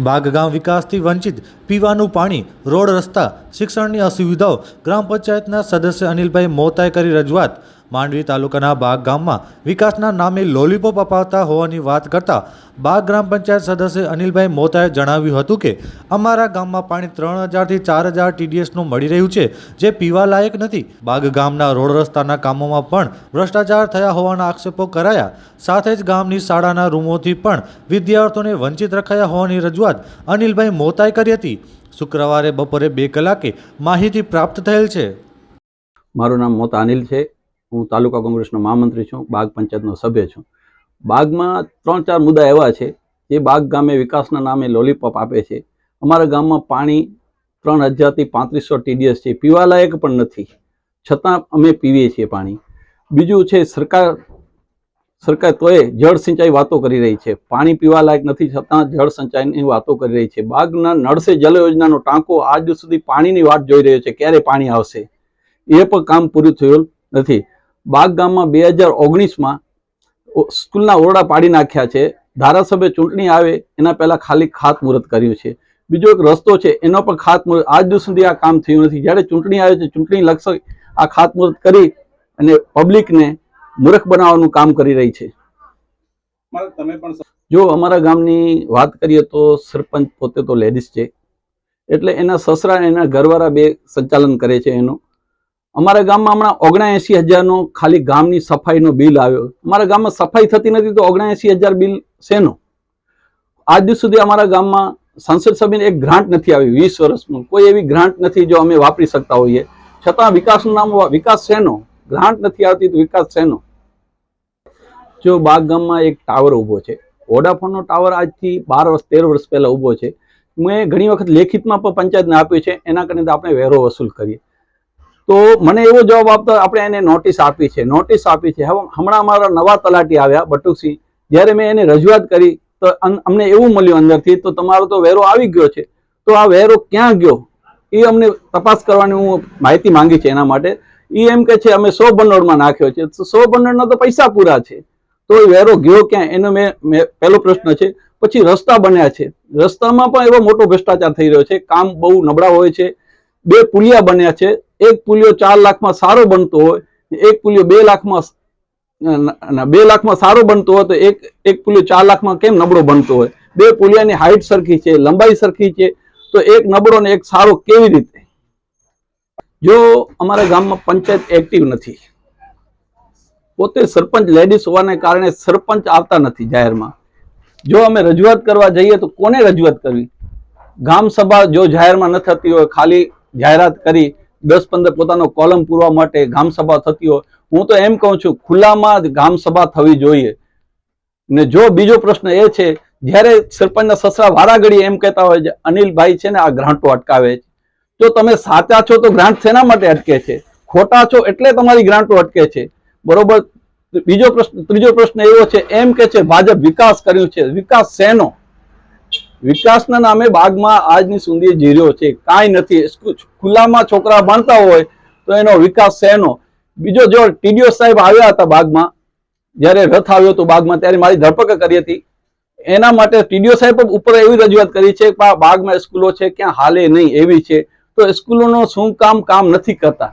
બાગગામ વિકાસથી વંચિત પીવાનું પાણી, રોડ રસ્તા, શિક્ષણની અસુવિધાઓ ગ્રામ પંચાયતના સદસ્ય અનિલભાઈ મોતાએ કરી રજૂઆત. માંડવી તાલુકાના બાગ ગામમાં વિકાસના નામે લોલીપોપ અપાવતા હોવાની વાત કરતા બાગ ગ્રામ પંચાયત સદસ્ય અનિલભાઈ મોતાએ જણાવ્યું હતું કે અમારા ગામમાં પાણી ત્રણ હજારથી ચાર હજાર ટીડીએસનું મળી રહ્યું છે, જે પીવા લાયક નથી. બાગ ગામના રોડ રસ્તાના કામોમાં પણ ભ્રષ્ટાચાર થયા હોવાના આક્ષેપો કરાયા. સાથે જ ગામની શાળાના રૂમોથી પણ વિદ્યાર્થીઓને વંચિત રખાયા હોવાની રજૂઆત અનિલભાઈ મોતાએ કરી હતી. શુક્રવારે બપોરે બે કલાકે માહિતી પ્રાપ્ત થયેલ છે. મારું નામ મોતા અનિલ છે. હું તાલુકા કોંગ્રેસનો મહામંત્રી છું, બાગ પંચાયતનો સભ્ય છું. બાગમાં ત્રણ ચાર મુદ્દા એવા છે, જે બાગ ગામે વિકાસના નામે લોલીપોપ આપે છે. અમારા ગામમાં પાણી ત્રણ હજારથી પાંત્રીસો ટીડીએસ છે, પીવાલાયક પણ નથી. છતાં અમે પીવીએ છીએ પાણી. બીજું છે, સરકાર સરકાર તોય જળ સિંચાઈ વાતો કરી રહી છે. પાણી પીવા લાયક નથી, છતાં જળ સિંચાઈની વાતો કરી રહી છે. બાગના નળ સે જલ યોજનાનો ટાંકો આજ સુધી પાણીની વાટ જોઈ રહ્યો છે, ક્યારે પાણી આવશે? એ પણ કામ પૂરું થયું નથી. બાગ ગામમાં બે હજાર ઓગણીસમાં સ્કૂલના ઓરડા પાડી નાખ્યા છે. ધારાસભ્ય ચૂંટણી આવે એના પહેલા ખાલી ખાતમુહૂર્ત કર્યું છે. બીજો એક રસ્તો છે એનો પણ ખાતમુહૂર્ત આજ દિવસ સુધી આ કામ થયું નથી. જ્યારે ચૂંટણી આવે છે ચૂંટણી લક્ષક આ ખાતમુહૂર્ત કરી અને પબ્લિકને મૂર્ખ બનાવવાનું કામ કરી રહી છે. તમે પણ જો અમારા ગામની વાત કરીએ તો સરપંચ પોતે તો લેડીઝ છે. એટલે એના સસરા એના ઘરવાળા બે સંચાલન કરે છે એનું. અમારા ગામમાં હમણાં ઓગણએંસી હજારનો ખાલી ગામની સફાઈનો બિલ આવ્યો. અમારા ગામમાં સફાઈ થતી નથી તો ઓગણએંસી હજાર બિલ શેનો? આજ સુધી અમારા ગામમાં સંસદ સભ્યને એક ગ્રાન્ટ નથી આવી, વીસ વર્ષમાં. કોઈ એવી ગ્રાન્ટ નથી જો અમે વાપરી શકતા હોઈએ. છતાં વિકાસનું નામ વિકાસ શેનો? ગ્રાન્ટ નથી આવતી તો વિકાસ શેનો? જો બાગ ગામમાં એક ટાવર ઊભો છે. વોડાફોનનો ટાવર આજથી બાર વર્ષ, તેર વર્ષ પહેલા ઊભો છે. મેં ઘણી વખત લેખિતમાં પણ પંચાયતને આપ્યું છે. એના કારણે આપણે વેરો વસૂલ કરીએ. તો મને એવો જવાબ આપતા આપણે એને નોટિસ આપી છે નોટિસ આપી છે. હવે હમણાં અમારા નવા તલાટી આવ્યા, બટુકસિંહ. જ્યારે મેં એને રજૂઆત કરી, તો અમને એવું મળ્યું અંદરથી, તો તમારો તો વેરો આવી ગયો છે. તો આ વેરો ક્યાં ગયો? એ અમને તપાસ કરવાની હું માહિતી માંગી છે એના માટે. એ એમ કે છે, અમે સો ભંડોળમાં નાખ્યો છે. સો ભંડોળના તો પૈસા પૂરા છે. તો એ વેરો ગયો ક્યાં? એનો મેં મેં પહેલો પ્રશ્ન છે. પછી રસ્તા બન્યા છે. રસ્તામાં પણ એવો મોટો ભ્રષ્ટાચાર થઈ રહ્યો છે. કામ બહુ નબળા હોય છે. બે પુલિયા બન્યા છે. એક પુલિયો ચાર લાખમાં સારો બનતો હોય એક પુલિયો બે લાખમાં બે લાખમાં સારો બનતો હોય તો એક એક પુલિયો ચાર લાખમાં કેમ નબળો બનતો હોય? બે પુલિયાની હાઈટ સરખી છે, લંબાઈ સરખી છે, તો એક નબળો ને એક સારો કેવી રીતે? જો અમારા ગામમાં પંચાયત એક્ટિવ નથી, પોતે સરપંચ લેડીઝ હોવાને કારણે સરપંચ આવતા નથી જાહેરમાં. જો અમે રજૂઆત કરવા જઈએ તો કોને રજૂઆત કરવી? ગામ સભા જો જાહેરમાં ન થતી હોય, ખાલી જાહેરાત કરી દસ પંદર પોતાનો કોલમ પૂરવા માટે ગામ સભા થતી હોય, હું તો એમ કહું છું, ખુલ્લામાં જ ગામ સભા થવી જોઈએ. ને જો બીજો પ્રશ્ન એ છે, જ્યારે સરપંચના સસરા વારાઘડી એમ કહેતા હોય છે, અનિલભાઈ છે ને આ ગ્રાન્ટો અટકાવે છે. જો તમે સાચા છો તો ગ્રાન્ટ શેના માટે અટકે છે? ખોટા છો એટલે તમારી ગ્રાન્ટો અટકે છે. બરોબર? બીજો પ્રશ્ન, ત્રીજો પ્રશ્ન એવો છે, એમ કે છે, ભાજપ વિકાસ કર્યું છે. વિકાસ શેનો? વિકાસના નામે બાગમાં આજની સુધી જીર્યો છે. કાંઈ નથી. ખુલ્લામાં છોકરા ભણતા હોય તો એનો વિકાસ શેનો? બીજો જો ટીડીઓ સાહેબ આવ્યા હતા બાગમાં. જ્યારે રથ આવ્યો હતો બાગમાં, ત્યારે મારી ધરપકડ કરી હતી. એના માટે ટીડીઓ સાહેબ ઉપર એવી રજૂઆત કરી છે કે બાગમાં સ્કૂલો છે, ક્યાં હાલે નહીં એવી છે. તો સ્કૂલોનો શું કામ કામ નથી કરતા.